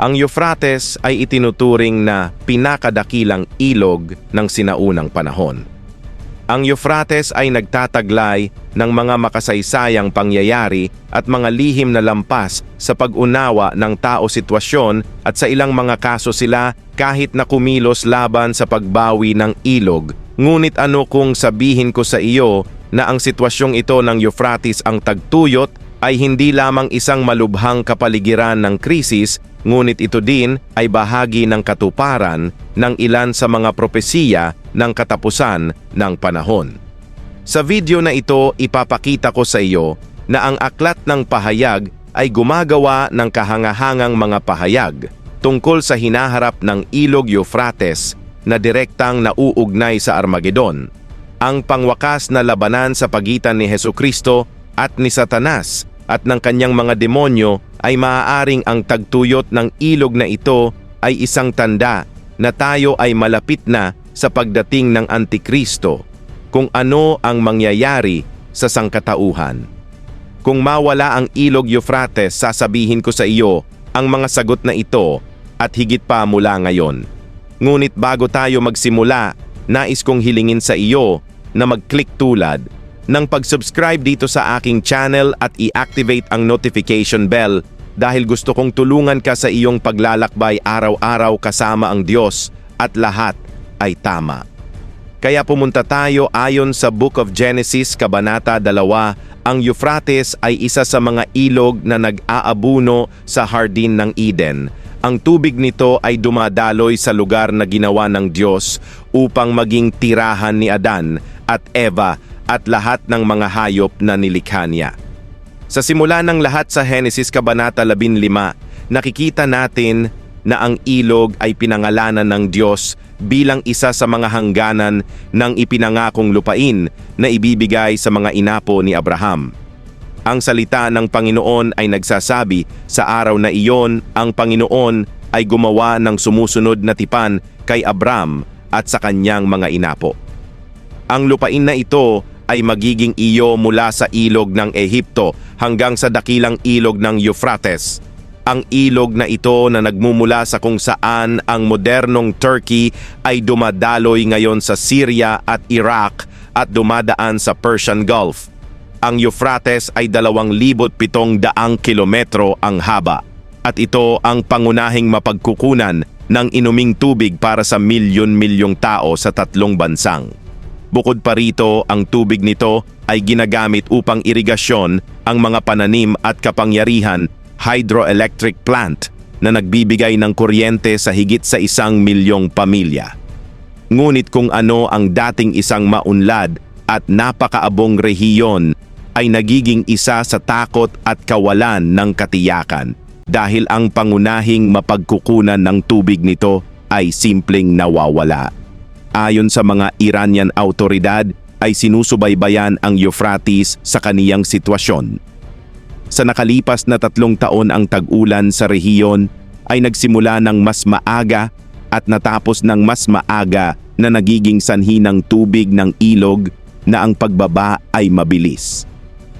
Ang Euphrates ay itinuturing na pinakadakilang ilog ng sinaunang panahon. Ang Euphrates ay nagtataglay ng mga makasaysayang pangyayari at mga lihim na lampas sa pag-unawa ng tao sitwasyon at sa ilang mga kaso sila kahit na kumilos laban sa pagbawi ng ilog. Ngunit ano kung sabihin ko sa iyo na ang sitwasyong ito ng Euphrates ang tagtuyot ay hindi lamang isang malubhang kapaligiran ng krisis, ngunit ito din ay bahagi ng katuparan ng ilan sa mga propesiya ng katapusan ng panahon. Sa video na ito, ipapakita ko sa iyo na ang aklat ng pahayag ay gumagawa ng kahangahangang mga pahayag tungkol sa hinaharap ng ilog Euphrates na direktang nauugnay sa Armageddon, ang pangwakas na labanan sa pagitan ni Heso Kristo at ni Satanas at ng kanyang mga demonyo ay maaaring ang tagtuyot ng ilog na ito ay isang tanda na tayo ay malapit na sa pagdating ng Antikristo kung ano ang mangyayari sa sangkatauhan. Kung mawala ang ilog Euphrates, sasabihin ko sa iyo ang mga sagot na ito at higit pa mula ngayon. Ngunit bago tayo magsimula, nais kong hilingin sa iyo na mag-click tulad ng pag-subscribe dito sa aking channel at i-activate ang notification bell dahil gusto kong tulungan ka sa iyong paglalakbay araw-araw kasama ang Diyos at lahat ay tama. Kaya pumunta tayo ayon sa Book of Genesis, Kabanata 2, ang Euphrates ay isa sa mga ilog na nag-aabuno sa Hardin ng Eden. Ang tubig nito ay dumadaloy sa lugar na ginawa ng Diyos upang maging tirahan ni Adan at Eva at lahat ng mga hayop na nilikha niya. Sa simula ng lahat sa Henesis Kabanata 15, nakikita natin na ang ilog ay pinangalanan ng Diyos bilang isa sa mga hangganan ng ipinangakong lupain na ibibigay sa mga inapo ni Abraham. Ang salita ng Panginoon ay nagsasabi, sa araw na iyon, ang Panginoon ay gumawa ng sumusunod na tipan kay Abram at sa kanyang mga inapo. Ang lupain na ito ay magiging iyo mula sa ilog ng Ehipto hanggang sa dakilang ilog ng Euphrates. Ang ilog na ito na nagmumula sa kung saan ang modernong Turkey ay dumadaloy ngayon sa Syria at Iraq at dumadaan sa Persian Gulf. Ang Euphrates ay 2,700 kilometro ang haba at ito ang pangunahing mapagkukunan ng inuming tubig para sa milyon-milyong tao sa tatlong bansang. Bukod pa rito, ang tubig nito ay ginagamit upang irigasyon ang mga pananim at kapangyarihan hydroelectric plant na nagbibigay ng kuryente sa higit sa isang milyong pamilya. Ngunit kung ano ang dating isang maunlad at napakaabong rehiyon ay nagiging isa sa takot at kawalan ng katiyakan dahil ang pangunahing mapagkukunan ng tubig nito ay simpleng nawawala. Ayon sa mga Iranian autoridad, ay sinusubaybayan ang Euphrates sa kaniyang sitwasyon. Sa nakalipas na tatlong taon ang tag-ulan sa rehiyon ay nagsimula ng mas maaga at natapos ng mas maaga na nagiging sanhi ng tubig ng ilog na ang pagbaba ay mabilis.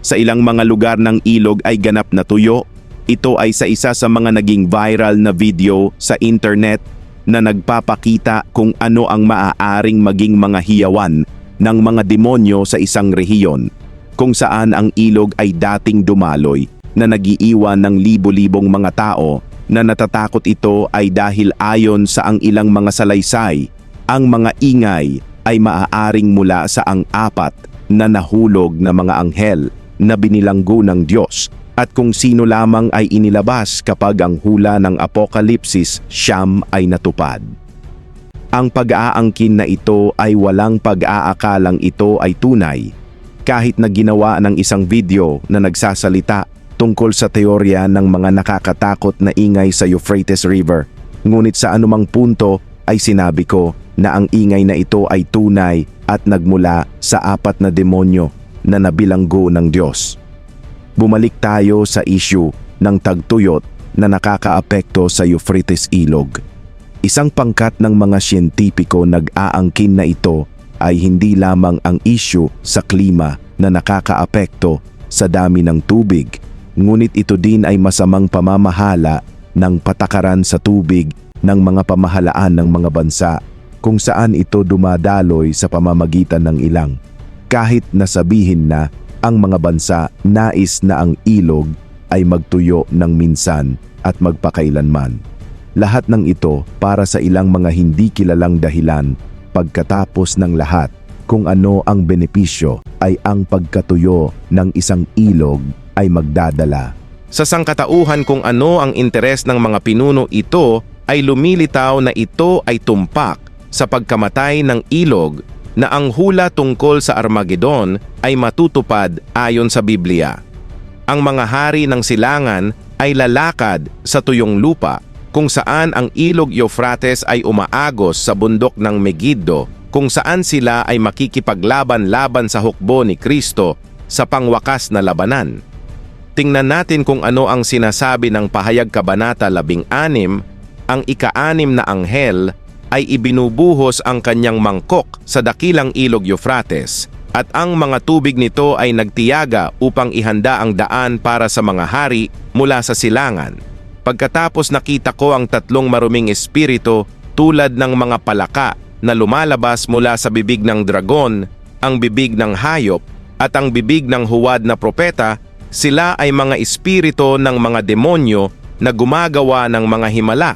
Sa ilang mga lugar ng ilog ay ganap na tuyo. Ito ay sa isa sa mga naging viral na video sa internet na nagpapakita kung ano ang maaaring maging mga hiyawan ng mga demonyo sa isang rehiyon kung saan ang ilog ay dating dumaloy na nagiiwan ng libo-libong mga tao na natatakot ito ay dahil ayon sa ang ilang mga salaysay, ang mga ingay ay maaaring mula sa ang apat na nahulog na mga anghel na binilanggo ng Diyos at kung sino lamang ay inilabas kapag ang hula ng Apokalipsis siyam ay natupad. Ang pag-aangkin na ito ay walang pag-aakalang ito ay tunay kahit na ginawa ng isang video na nagsasalita tungkol sa teorya ng mga nakakatakot na ingay sa Euphrates River. Ngunit sa anumang punto ay sinabi ko na ang ingay na ito ay tunay at nagmula sa apat na demonyo na nabilanggo ng Diyos bumalik tayo sa issue ng tagtuyot na nakakaapekto sa Euphrates Ilog. Isang pangkat ng mga siyentipiko nag-aangkin na ito ay hindi lamang ang issue sa klima na nakakaapekto sa dami ng tubig, ngunit ito din ay masamang pamamahala ng patakaran sa tubig ng mga pamahalaan ng mga bansa kung saan ito dumadaloy sa pamamagitan ng ilang. Kahit nasabihin na ang mga bansa nais na ang ilog ay magtuyo ng minsan at magpakailanman. Lahat ng ito para sa ilang mga hindi kilalang dahilan pagkatapos ng lahat kung ano ang benepisyo ay ang pagkatuyo ng isang ilog ay magdadala. Sa sangkatauhan kung ano ang interes ng mga pinuno ito ay lumilitaw na ito ay tumpak sa pagkamatay ng ilog na ang hula tungkol sa Armageddon ay matutupad ayon sa Biblia. Ang mga hari ng silangan ay lalakad sa tuyong lupa kung saan ang ilog Euphrates ay umaagos sa bundok ng Megiddo kung saan sila ay makikipaglaban-laban sa hukbo ni Kristo sa pangwakas na labanan. Tingnan natin kung ano ang sinasabi ng pahayag kabanata 16, ang ika-anim na anghel ay ibinubuhos ang kanyang mangkok sa dakilang ilog Euphrates at ang mga tubig nito ay nagtiyaga upang ihanda ang daan para sa mga hari mula sa silangan. Pagkatapos nakita ko ang tatlong maruming espiritu tulad ng mga palaka na lumalabas mula sa bibig ng dragon, ang bibig ng hayop at ang bibig ng huwad na propeta, sila ay mga espiritu ng mga demonyo na gumagawa ng mga himala.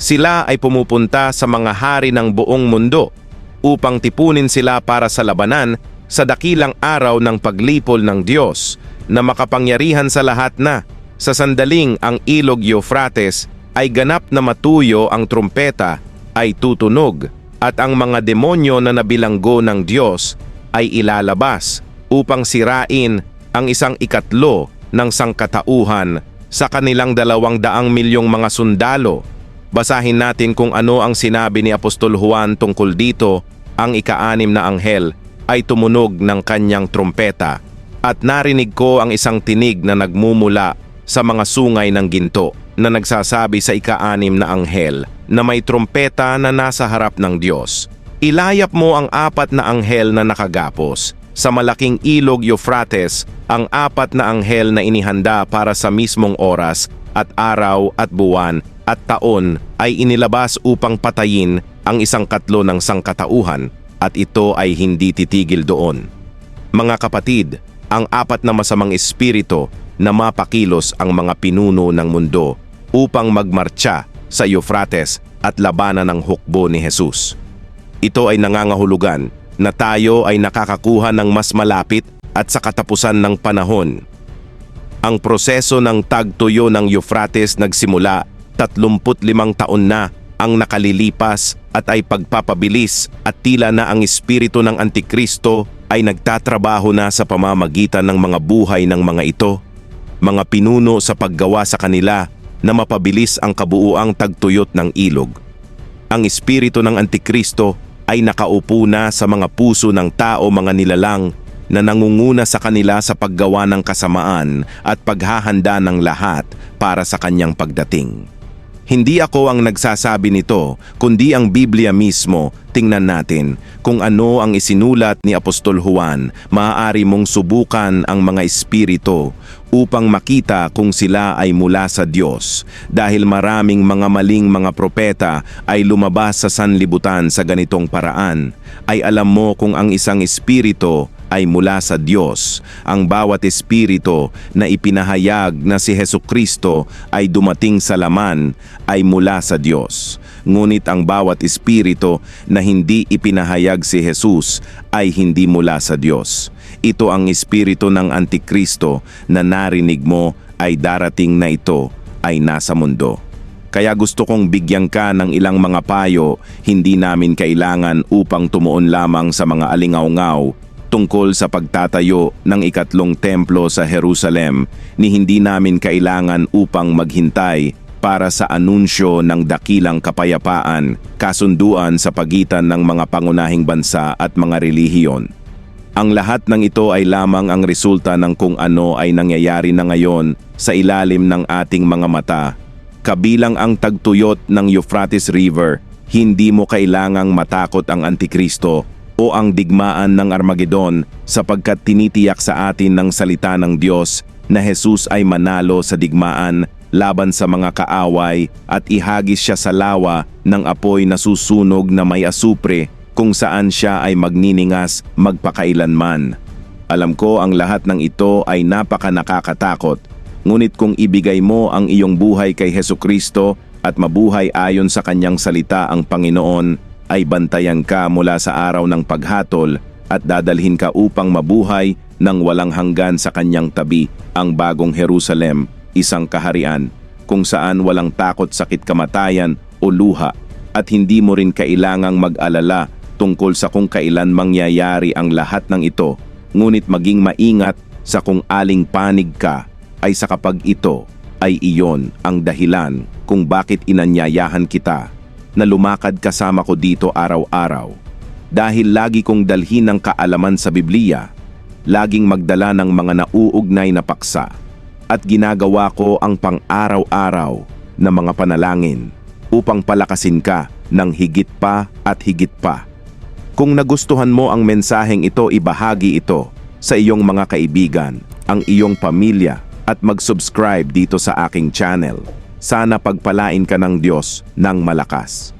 Sila ay pumupunta sa mga hari ng buong mundo upang tipunin sila para sa labanan sa dakilang araw ng paglipol ng Diyos na makapangyarihan sa lahat na sa sandaling ang ilog Euphrates ay ganap na matuyo ang trumpeta ay tutunog at ang mga demonyo na nabilanggo ng Diyos ay ilalabas upang sirain ang isang ikatlo ng sangkatauhan sa kanilang dalawang daang milyong mga sundalo. Basahin natin kung ano ang sinabi ni Apostol Juan tungkol dito, ang ikaanim na anghel ay tumunog ng kanyang trumpeta at narinig ko ang isang tinig na nagmumula sa mga sungay ng ginto na nagsasabi sa ikaanim na anghel na may trumpeta na nasa harap ng Diyos. Ilayap mo ang apat na anghel na nakagapos. Sa malaking ilog Euphrates, ang apat na anghel na inihanda para sa mismong oras at araw at buwan at taon ay inilabas upang patayin ang isang katlo ng sangkatauhan at ito ay hindi titigil doon. Mga kapatid, ang apat na masamang espiritu na mapakilos ang mga pinuno ng mundo upang magmarcha sa Euphrates at labanan ng hukbo ni Jesus. Ito ay nangangahulugan na tayo ay nakakakuha ng mas malapit at sa katapusan ng panahon. Ang proseso ng tagtuyo ng Euphrates nagsimula 35 taon na ang nakalilipas at ay pagpapabilis at tila na ang espiritu ng Antikristo ay nagtatrabaho na sa pamamagitan ng mga buhay ng mga ito, mga pinuno sa paggawa sa kanila na mapabilis ang kabuuang tagtuyot ng ilog. Ang espiritu ng Antikristo ay nakaupo na sa mga puso ng tao mga nilalang na nangunguna sa kanila sa paggawa ng kasamaan at paghahanda ng lahat para sa kanyang pagdating. Hindi ako ang nagsasabi nito, kundi ang Biblia mismo. Tingnan natin kung ano ang isinulat ni Apostol Juan. Maaari mong subukan ang mga espiritu upang makita kung sila ay mula sa Diyos. Dahil maraming mga maling mga propeta ay lumabas sa sanlibutan sa ganitong paraan. Ay alam mo kung ang isang espiritu ay mula sa Diyos. Ang bawat espiritu na ipinahayag na si Heso Kristo ay dumating sa laman ay mula sa Diyos. Ngunit ang bawat espiritu na hindi ipinahayag si Jesus ay hindi mula sa Diyos. Ito ang espiritu ng Antikristo na narinig mo ay darating na ito ay nasa mundo. Kaya gusto kong bigyan ka ng ilang mga payo, hindi namin kailangan upang tumuon lamang sa mga alingaw-ngaw tungkol sa pagtatayo ng ikatlong templo sa Jerusalem ni hindi namin kailangan upang maghintay para sa anunsyo ng dakilang kapayapaan, kasunduan sa pagitan ng mga pangunahing bansa at mga relihiyon. Ang lahat ng ito ay lamang ang resulta ng kung ano ay nangyayari na ngayon sa ilalim ng ating mga mata. Kabilang ang tagtuyot ng Euphrates River, hindi mo kailangang matakot ang Antikristo o ang digmaan ng Armageddon sapagkat tinitiyak sa atin ng salita ng Diyos na Jesus ay manalo sa digmaan laban sa mga kaaway at ihagis siya sa lawa ng apoy na susunog na may asupre kung saan siya ay magniningas magpakailanman. Alam ko ang lahat ng ito ay napaka nakakatakot, ngunit kung ibigay mo ang iyong buhay kay Heso Kristo at mabuhay ayon sa kanyang salita ang Panginoon, ay bantayan ka mula sa araw ng paghatol at dadalhin ka upang mabuhay ng walang hanggan sa kanyang tabi ang bagong Jerusalem, isang kaharian, kung saan walang takot sakit kamatayan o luha at hindi mo rin kailangang mag-alala tungkol sa kung kailan mangyayari ang lahat ng ito, ngunit maging maingat sa kung aling panig ka ay sa kapag ito ay iyon ang dahilan kung bakit inanyayahan kita na lumakad kasama ko dito araw-araw. Dahil lagi kong dalhin ng kaalaman sa Biblia, laging magdala ng mga nauugnay na paksa, at ginagawa ko ang pang-araw-araw na mga panalangin upang palakasin ka ng higit pa at higit pa. Kung nagustuhan mo ang mensaheng ito, ibahagi ito sa iyong mga kaibigan, ang iyong pamilya at mag-subscribe dito sa aking channel. Sana pagpalain ka ng Diyos ng malakas.